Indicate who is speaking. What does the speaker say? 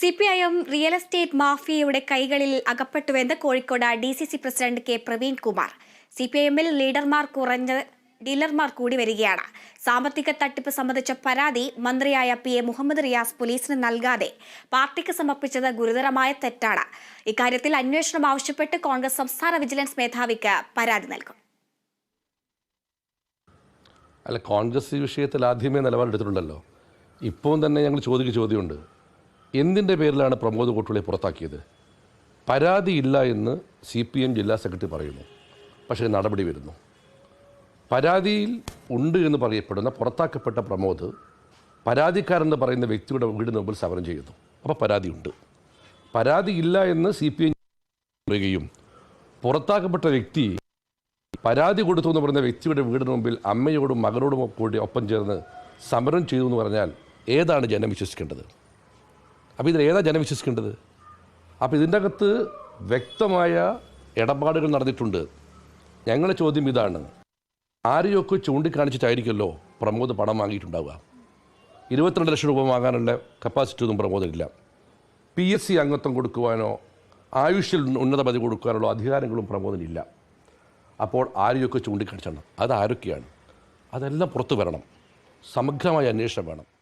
Speaker 1: C P I M real estate മാഫിയയുടെ കൈകളിൽ അകപ്പെട്ടുവെന്ന് Kozhikode D C C president K. Praveen Kumar C P I എമ്മിൽ ലീഡർമാർ കുറഞ്ഞ ഡീലർമാർ കൂടി വരികയാണ്. സാമ്പത്തിക തട്ടിപ്പ് സംബന്ധിച്ച പരാതി മന്ത്രിയായ പി. എ. മുഹമ്മദ് റിയാസ് പോലീസിന് നൽകാതെ പാർട്ടിക്ക് സമർപ്പിച്ചത് ഗുരുതരമായ തെറ്റാണ്. ഇക്കാര്യത്തിൽ അന്വേഷണം ആവശ്യപ്പെട്ട് കോൺഗ്രസ് സംസ്ഥാന വിജിലൻസ് മേധാവിക്ക് പരാതി നൽകും.
Speaker 2: അല്ല കോൺഗ്രസ് ഈ വിഷയത്തിൽ ആദ്യമേ നിലപാടെടുത്തിട്ടുണ്ടല്ലോ. ഇപ്പോൾ തന്നെ ഞങ്ങൾ ചോദിക്കുന്ന ചോദ്യമുണ്ട്. എന്തിന്റെ പേരിലാണ് പ്രമോദ് കോട്ടുകളെ പുറത്താക്കിയത്? പരാതിയില്ല എന്ന് സി പി എം ജില്ലാ സെക്രട്ടറി പറയുന്നു. പക്ഷേ നടപടി വരുന്നു. പരാതിയിൽ ഉണ്ട് എന്ന് പറയപ്പെടുന്ന പുറത്താക്കപ്പെട്ട പ്രമോദ് പരാതിക്കാരെന്ന് പറയുന്ന വ്യക്തിയുടെ വീടിന് മുമ്പിൽ സമരം ചെയ്യുന്നു. അപ്പോൾ പരാതിയുണ്ട്. പരാതിയില്ല എന്ന് സി പി എം പറയുകയും പുറത്താക്കപ്പെട്ട വ്യക്തി പരാതി കൊടുത്തു എന്ന് പറയുന്ന വ്യക്തിയുടെ വീടിന് മുമ്പിൽ അമ്മയോടും മകനോടും കൂടി ഒപ്പം ചേർന്ന് സമരം ചെയ്തു എന്ന് പറഞ്ഞാൽ ഏതാണ് ജനം വിശ്വസിക്കേണ്ടത്? അപ്പോൾ ഇതിൽ ഏതാ ജനം വിശ്വസിക്കേണ്ടത് അപ്പോൾ ഇതിന്റെ അകത്ത് വ്യക്തമായ ഇടപാടുകൾ നടന്നിട്ടുണ്ട്. ഞങ്ങളുടെ ചോദ്യം ഇതാണ്. ആരെയൊക്കെ ചൂണ്ടിക്കാണിച്ചിട്ടായിരിക്കുമല്ലോ പ്രമോദ് പണം വാങ്ങിയിട്ടുണ്ടാവുക? ഇരുപത്തിരണ്ട് ലക്ഷം രൂപ വാങ്ങാനുള്ള കപ്പാസിറ്റി ഒന്നും പ്രമോദനില്ല. പി എസ് സി അംഗത്വം കൊടുക്കുവാനോ ആയുഷിൽ ഉന്നത പദവി കൊടുക്കാനുള്ള അധികാരങ്ങളും പ്രമോദനില്ല. അപ്പോൾ ആരെയൊക്കെ ചൂണ്ടിക്കാണിച്ചാണ്? അത് ആരൊക്കെയാണ്? അതെല്ലാം പുറത്തു വരണം. സമഗ്രമായ അന്വേഷണം വേണം.